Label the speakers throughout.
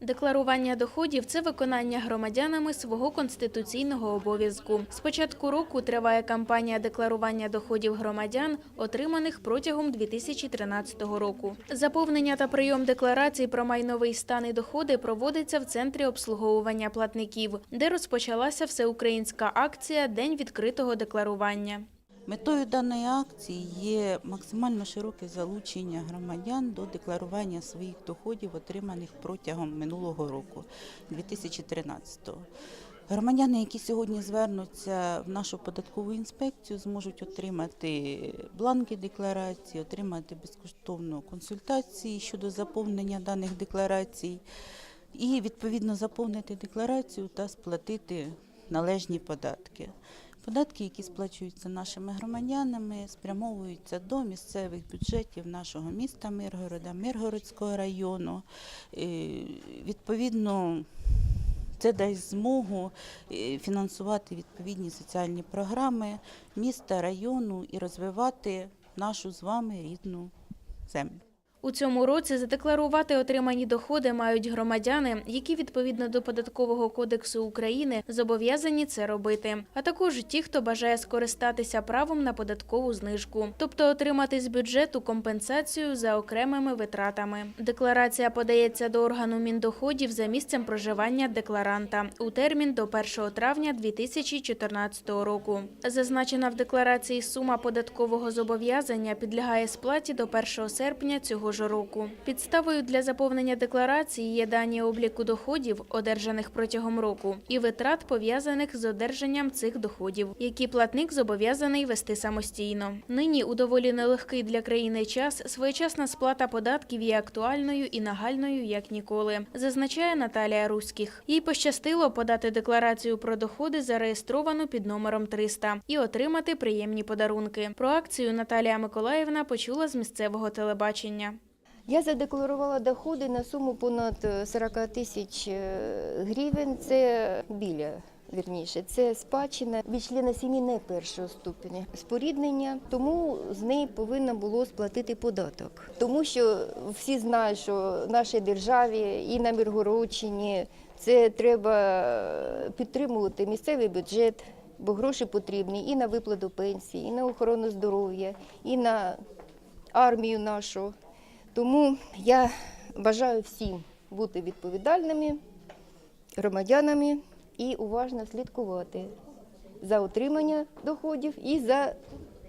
Speaker 1: Декларування доходів це виконання громадянами свого конституційного обов'язку. З початку року триває кампанія декларування доходів громадян, отриманих протягом 2013 року. Заповнення та прийом декларацій про майновий стан і доходи проводиться в центрі обслуговування платників, де розпочалася всеукраїнська акція День відкритого декларування.
Speaker 2: Метою даної акції є максимально широке залучення громадян до декларування своїх доходів, отриманих протягом минулого року, 2013-го. Громадяни, які сьогодні звернуться в нашу податкову інспекцію, зможуть отримати бланки декларації, отримати безкоштовну консультації щодо заповнення даних декларацій і відповідно заповнити декларацію та сплатити належні податки. Податки, які сплачуються нашими громадянами, спрямовуються до місцевих бюджетів нашого міста Миргорода, Миргородського району. Е, Відповідно, це дасть змогу е, фінансувати відповідні соціальні програми міста, району і розвивати нашу з вами рідну землю.
Speaker 1: У цьому році задекларувати отримані доходи мають громадяни, які відповідно до податкового кодексу України зобов'язані це робити, а також ті, хто бажає скористатися правом на податкову знижку, тобто отримати з бюджету компенсацію за окремими витратами. Декларація подається до органу міндоходів за місцем проживання декларанта у термін до 1 травня 2014 року. Зазначена в декларації сума податкового зобов'язання підлягає сплаті до 1 серпня цього ж року. Підставою для заповнення декларації є дані обліку доходів, одержаних протягом року, і витрат пов'язаних з одержанням цих доходів, які платник зобов'язаний вести самостійно. Нині у доволі нелегкий для країни час своєчасна сплата податків є актуальною і нагальною як ніколи, зазначає Наталія Руських. Їй пощастило подати декларацію про доходи, зареєстровану під номером 300, і отримати приємні подарунки. Про акцію Наталія Миколаївна почула з місцевого телебачення.
Speaker 3: Я задекларувала доходи на суму понад е, 40 тисяч е, гривень. Це біля. Вірніше, це спадщина від члена сім'ї не першого ступеня споріднення, тому з неї повинно було сплатити податок. Тому що всі знають, що в нашій державі і на Миргородщині це треба підтримувати місцевий бюджет, бо гроші потрібні і на виплату пенсії, і на охорону здоров'я, і на армію нашу. Тому я бажаю всім бути відповідальними громадянами і уважно слідкувати за отримання доходів і за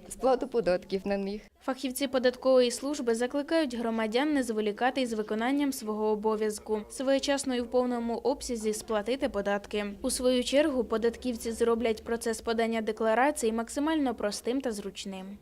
Speaker 3: сплату податків на них.
Speaker 1: Фахівці податкової служби закликають громадян не зволікати із виконанням свого обов'язку, своєчасно і в повному обсязі сплатити податки. У свою чергу податківці зроблять процес подання декларацій максимально простим та зручним.